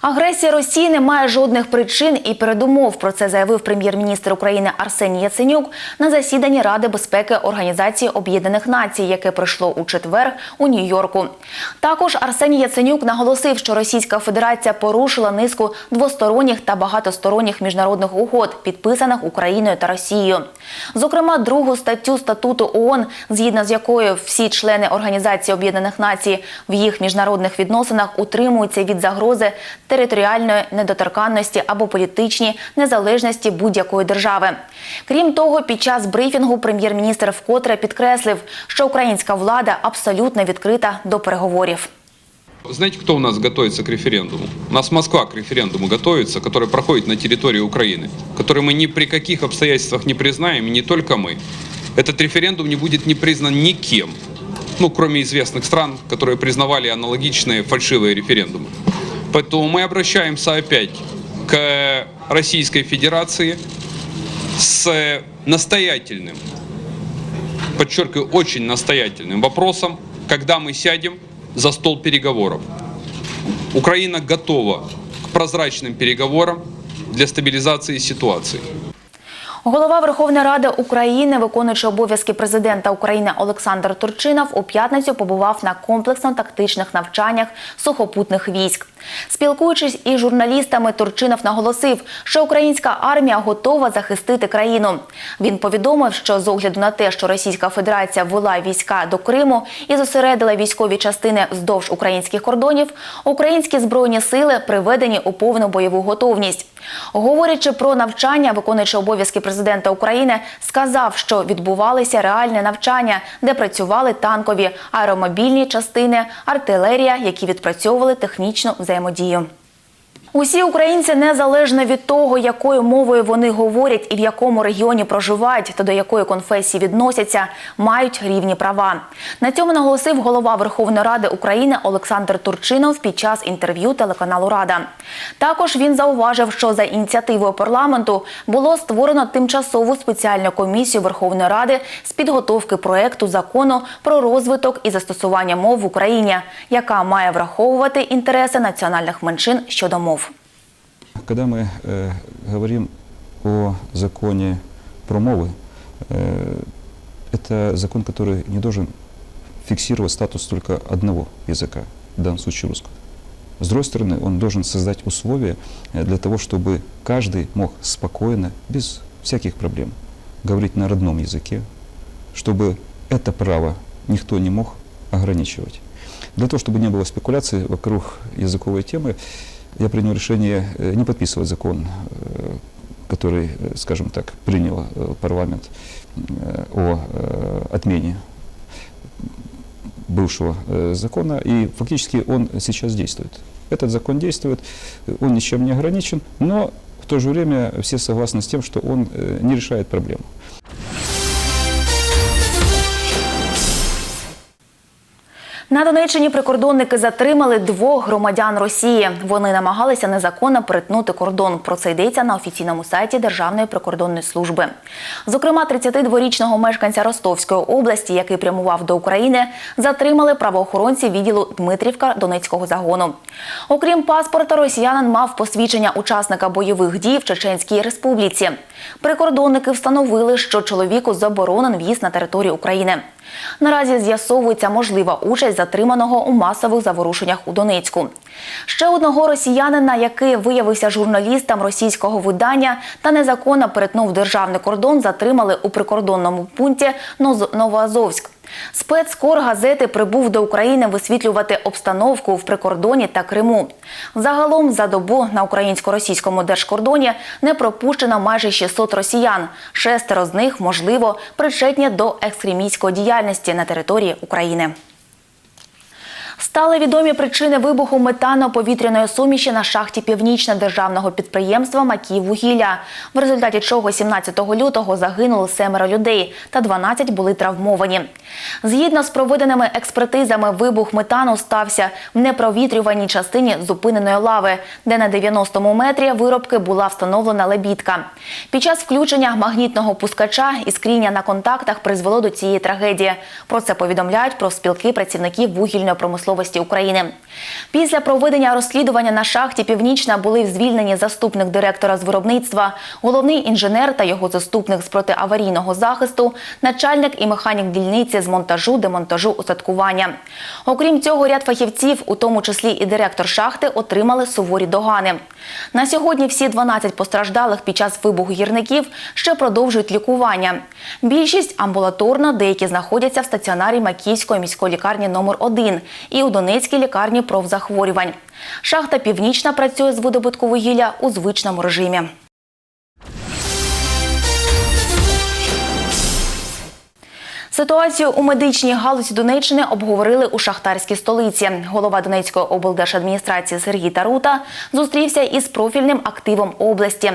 Агресія Росії не має жодних причин і передумов. Про це заявив прем'єр-міністр України Арсеній Яценюк на засіданні Ради безпеки Організації Об'єднаних Націй, яке пройшло у четвер у Нью-Йорку. Також Арсеній Яценюк наголосив, що Російська Федерація порушила низку двосторонніх та багатосторонніх міжнародних угод, підписаних Україною та Росією. Зокрема, другу статтю статуту ООН, згідно з якою всі члени Організації Об'єднаних Націй в їх міжнародних відносинах утримуються від загрози територіальної недоторканності або політичній незалежності будь-якої держави. Крім того, під час брифінгу прем'єр-міністр вкотре підкреслив, що українська влада абсолютно відкрита до переговорів. Знаете, кто у нас готовится к референдуму? У нас Москва к референдуму готовится, который проходит на территории Украины, который мы ни при каких обстоятельствах не признаем, и не только мы. Этот референдум не будет не признан никем, ну, кроме известных стран, которые признавали аналогичные фальшивые референдумы. Поэтому мы обращаемся опять к Российской Федерации с настоятельным, подчеркиваю, очень настоятельным вопросом, когда мы сядем за стол переговоров. Украина готова к прозрачным переговорам для стабилизации ситуации. Голова Верховної Ради України, виконуючий обов'язки президента України Олександр Турчинов, у п'ятницю побував на комплексно-тактичних навчаннях сухопутних військ. Спілкуючись із журналістами, Турчинов наголосив, що українська армія готова захистити країну. Він повідомив, що з огляду на те, що Російська Федерація ввела війська до Криму і зосередила військові частини вздовж українських кордонів, українські збройні сили приведені у повну бойову готовність. Говорячи про навчання, виконуючи обов'язки президента України, сказав, що відбувалися реальні навчання, де працювали танкові, аеромобільні частини, артилерія, які відпрацьовували технічну взаємодію взаємодію. Усі українці, незалежно від того, якою мовою вони говорять і в якому регіоні проживають та до якої конфесії відносяться, мають рівні права. На цьому наголосив голова Верховної Ради України Олександр Турчинов під час інтерв'ю телеканалу Рада. Також він зауважив, що за ініціативою парламенту було створено тимчасову спеціальну комісію Верховної Ради з підготовки проекту закону про розвиток і застосування мов в Україні, яка має враховувати інтереси національних меншин щодо мов. Когда мы э, говорим о законе про мовы, э, это закон, который не должен фиксировать статус только одного языка, в данном случае русского. С другой стороны, он должен создать условия для того, чтобы каждый мог спокойно, без всяких проблем, говорить на родном языке, чтобы это право никто не мог ограничивать. Для того, чтобы не было спекуляций вокруг языковой темы, я принял решение э, не подписывать закон, э, который, э, скажем так, принял парламент о отмене бывшего закона, и фактически он сейчас действует. Этот закон действует, он ничем не ограничен, но в то же время все согласны с тем, что он не решает проблему. На Донеччині прикордонники затримали двох громадян Росії. Вони намагалися незаконно перетнути кордон. Про це йдеться на офіційному сайті Державної прикордонної служби. Зокрема, 32-річного мешканця Ростовської області, який прямував до України, затримали правоохоронці відділу Дмитрівка Донецького загону. Окрім паспорта, росіянин мав посвідчення учасника бойових дій в Чеченській Республіці. Прикордонники встановили, що чоловіку заборонен в'їзд на територію України. Наразі з'ясовується можлива участь затриманого у масових заворушеннях у Донецьку. Ще одного росіянина, який виявився журналістом російського видання та незаконно перетнув державний кордон, затримали у прикордонному пункті Новоазовськ. Спецкор газети прибув до України висвітлювати обстановку в прикордоні та Криму. Загалом за добу на українсько-російському держкордоні не пропущено майже 600 росіян. Шестеро з них, можливо, причетні до екстремістської діяльності на території України. Стали відомі причини вибуху метано-повітряної суміші на шахті Північне державного підприємства Макіїввугілля, в результаті чого 17 лютого загинули семеро людей та 12 були травмовані. Згідно з проведеними експертизами, вибух метану стався в непровітрюваній частині зупиненої лави, де на 90-му метрі виробки була встановлена лебідка. Під час включення магнітного пускача іскріння на контактах призвело до цієї трагедії. Про це повідомляють профспілки працівників вугільної промислової промисловості України. Після проведення розслідування на шахті Північна були звільнені заступник директора з виробництва, головний інженер та його заступник з протиаварійного захисту, начальник і механік дільниці з монтажу, демонтажу, устаткування. Окрім цього, ряд фахівців, у тому числі і директор шахти, отримали суворі догани. На сьогодні всі 12 постраждалих під час вибуху гірників ще продовжують лікування. Більшість амбулаторно, деякі знаходяться в стаціонарі Макіївської міської лікарні номер 1 і у Донецькій лікарні профзахворювань. Шахта Північна працює з видобутку вугілля у звичному режимі. Ситуацію у медичній галузі Донеччини обговорили у шахтарській столиці. Голова Донецької облдержадміністрації Сергій Тарута зустрівся із профільним активом області.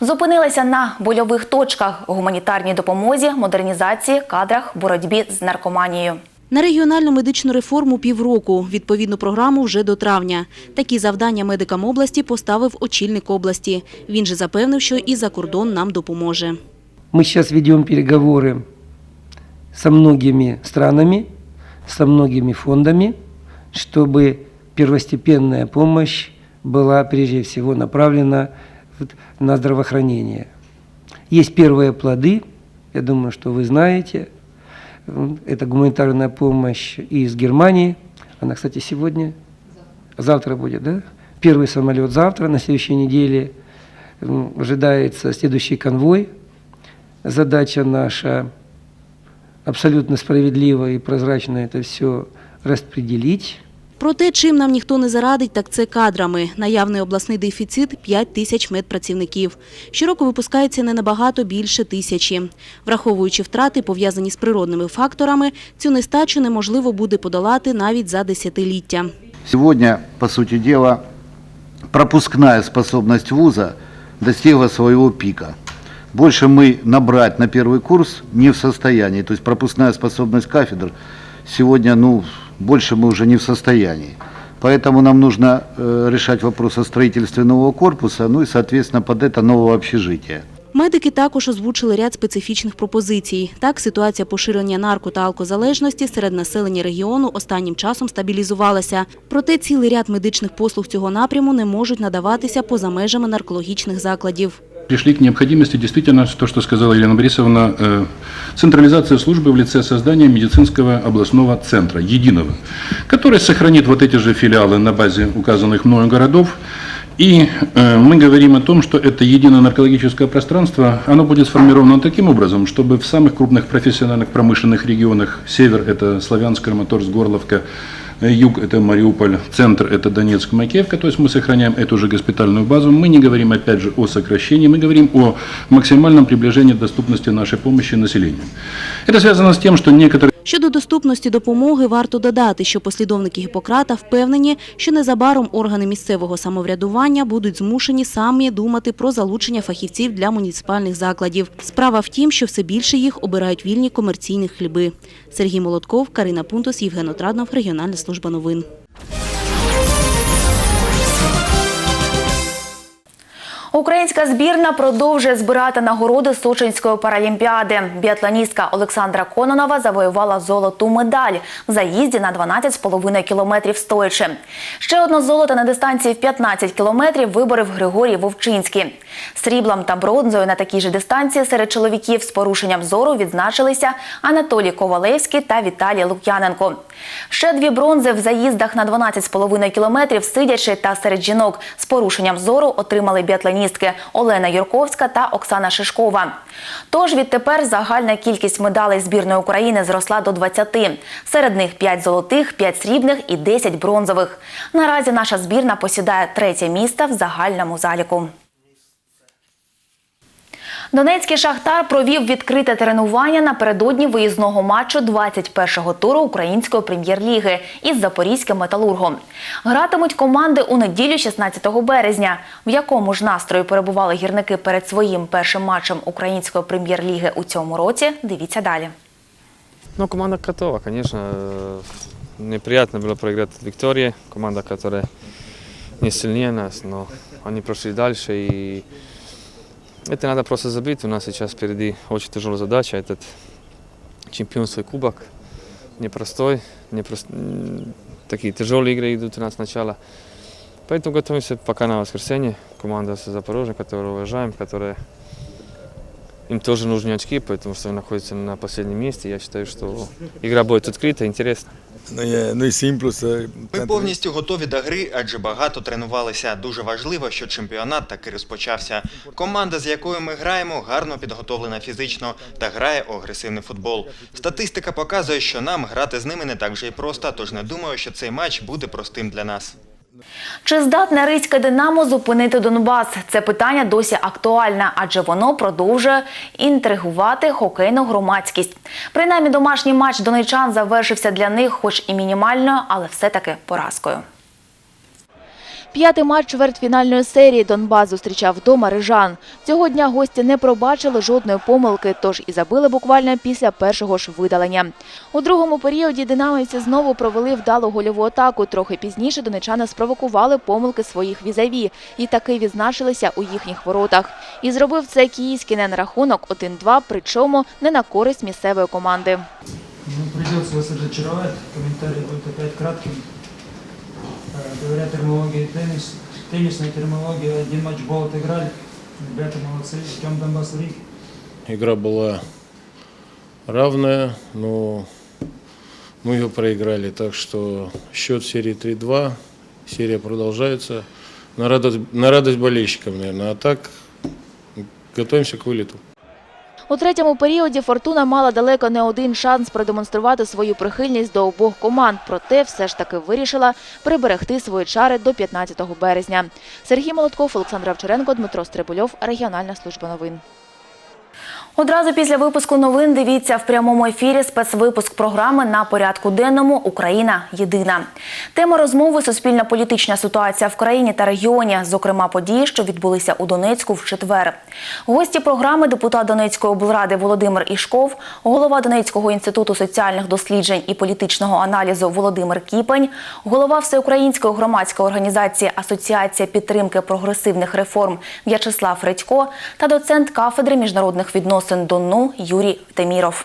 Зупинилися на больових точках гуманітарній допомозі, модернізації, кадрах, боротьбі з наркоманією. На регіональну медичну реформу півроку. Відповідну програму вже до травня. Такі завдання медикам області поставив очільник області. Він же запевнив, що і за кордон нам допоможе. Мы сейчас ведем переговоры со многими странами, со многими фондами, чтобы первостепенная помощь была прежде всего направлена вот на здравоохранение. Есть первые плоды, я думаю, что вы знаете. Это гуманитарная помощь из Германии. Она, кстати, сегодня, завтра будет, да? Первый самолет завтра, на следующей неделе ожидается следующий конвой. Задача наша абсолютно справедливо и прозрачно это все распределить. Про те, чим нам ніхто не зарадить, так це кадрами. Наявний обласний дефіцит – 5 тисяч медпрацівників. Щороку випускається не набагато більше тисячі. Враховуючи втрати, пов'язані з природними факторами, цю нестачу неможливо буде подолати навіть за десятиліття. Сегодня, по сути дела, пропускная способность вуза достигла своего пика. Больше мы набрать на первый курс не в состоянии. То есть способность кафедр сегодня, ну, больше мы уже не в состоянии. Поэтому нам нужно э, решать вопрос о строительстве нового корпуса, ну и, соответственно, под это нового общежития. Медики також озвучили ряд специфічних пропозицій. Так, ситуація поширення нарко- та алкозалежності серед населення регіону останнім часом стабілізувалася. Проте цілий ряд медичних послуг цього напряму не можуть надаватися поза межами наркологічних закладів. Пришли к необходимости действительно, то, что сказала Елена Борисовна, э, централизация службы в лице создания медицинского областного центра, единого, который сохранит вот эти же филиалы на базе указанных мною городов. И э, мы говорим о том, что это единое наркологическое пространство, оно будет сформировано таким образом, чтобы в самых крупных профессиональных промышленных регионах, север – это Славянск, Краматорск, Горловка, Юг – это Мариуполь, центр – это Донецк, Макеевка, то есть мы сохраняем эту же госпитальную базу. Мы не говорим, опять же, о сокращении, мы говорим о максимальном приближении доступности нашей помощи населению. Это связано с тем, что некоторые Щодо доступності допомоги, варто додати, що послідовники Гіппократа впевнені, що незабаром органи місцевого самоврядування будуть змушені самі думати про залучення фахівців для муніципальних закладів. Справа в тім, що все більше їх обирають вільні комерційні хліби. Сергій Молотков, Карина Пунтус, Євген Отраднов, Регіональна служба новин. Українська збірна продовжує збирати нагороди Сочинської паралімпіади. Біатлоністка Олександра Кононова завоювала золоту медаль в заїзді на 12,5 кілометрів стоячи. Ще одне золото на дистанції в 15 кілометрів виборив Григорій Вовчинський. Сріблом та бронзою на такій же дистанції серед чоловіків з порушенням зору відзначилися Анатолій Ковалевський та Віталій Лук'яненко. Ще дві бронзи в заїздах на 12,5 кілометрів сидячи та серед жінок з порушенням зору отримали біатлоністки Олена Юрковська та Оксана Шишкова. Тож відтепер загальна кількість медалей збірної України зросла до 20. Серед них 5 золотих, 5 срібних і 10 бронзових. Наразі наша збірна посідає третє місце в загальному заліку. Донецький шахтар провів відкрите тренування напередодні виїзного матчу 21-го туру української прем'єр-ліги із запорізьким металургом. Гратимуть команди у неділю 16 березня. В якому ж настрої перебували гірники перед своїм першим матчем української прем'єр-ліги у цьому році? Дивіться далі. Ну, команда готова, конечно. Э, Неприятно было проиграть от команда, которая не сильнее нас, но они прошли дальше, и это надо просто забыть. У нас сейчас впереди очень тяжелая задача, этот чемпионский кубок, непростой, непрос- м, такие тяжелые игры идут у нас сначала. Поэтому готовимся пока на воскресенье. Команда с Запорожья, которую уважаем, которая им тоже нужны очки, потому что они находятся на последнем месте. Я считаю, что игра будет открыта, интересна. No simples. é, Ми повністю готові до гри, адже багато тренувалися. Дуже важливо, що чемпіонат таки розпочався. Команда, з якою ми граємо, гарно підготовлена фізично та грає у агресивний футбол. Статистика показує, що нам грати з ними не так вже й просто, тож не думаю, що цей матч буде простим для нас. Чи здатне Рицьке Динамо зупинити Донбас? Це питання досі актуальне, адже воно продовжує інтригувати хокейну громадськість. Принаймні, домашній матч донечан завершився для них, хоч і мінімальною, але все-таки поразкою. П'ятий матч чвертьфінальної серії Донбас зустрічав вдома Рижан. Цього дня гості не пробачили жодної помилки, тож і забили буквально після першого ж видалення. У другому періоді динамівці знову провели вдалу гольову атаку. Трохи пізніше донечани спровокували помилки своїх візаві і таки відзначилися у їхніх воротах. І зробив це київський на рахунок 1-2, причому не на користь місцевої команди. Ну, придется вас разочаровать. Комментарий будет опять кратким. Э, Говоря терминологией теннис, теннисная терминология, один матч бол отыграли. Ребята молодцы. Ждем Донбасс в Риге. Игра была равная, но мы ее проиграли. Так что счет серии 3-2. Серия продолжается. На радость, на радость болельщикам, наверное. А так готовимся к вылету. У третьому періоді Фортуна мала далеко не один шанс продемонструвати свою прихильність до обох команд, проте все ж таки вирішила приберегти свої чари до 15 березня. Сергій Молотков, Олександр Овчаренко, Дмитро Стрибульов, Регіональна служба новин. Одразу після випуску новин дивіться в прямому ефірі спецвипуск програми на порядку денному Україна єдина. Тема розмови суспільна політична ситуація в країні та регіоні, зокрема події, що відбулися у Донецьку в четвер. Гості програми депутат Донецької облради Володимир Ішков, голова Донецького інституту соціальних досліджень і політичного аналізу Володимир Кіпень, голова Всеукраїнської громадської організації Асоціація підтримки прогресивних реформ В'ячеслав Редько та доцент кафедри міжнародних відносин ДОНУ Юрій Теміров.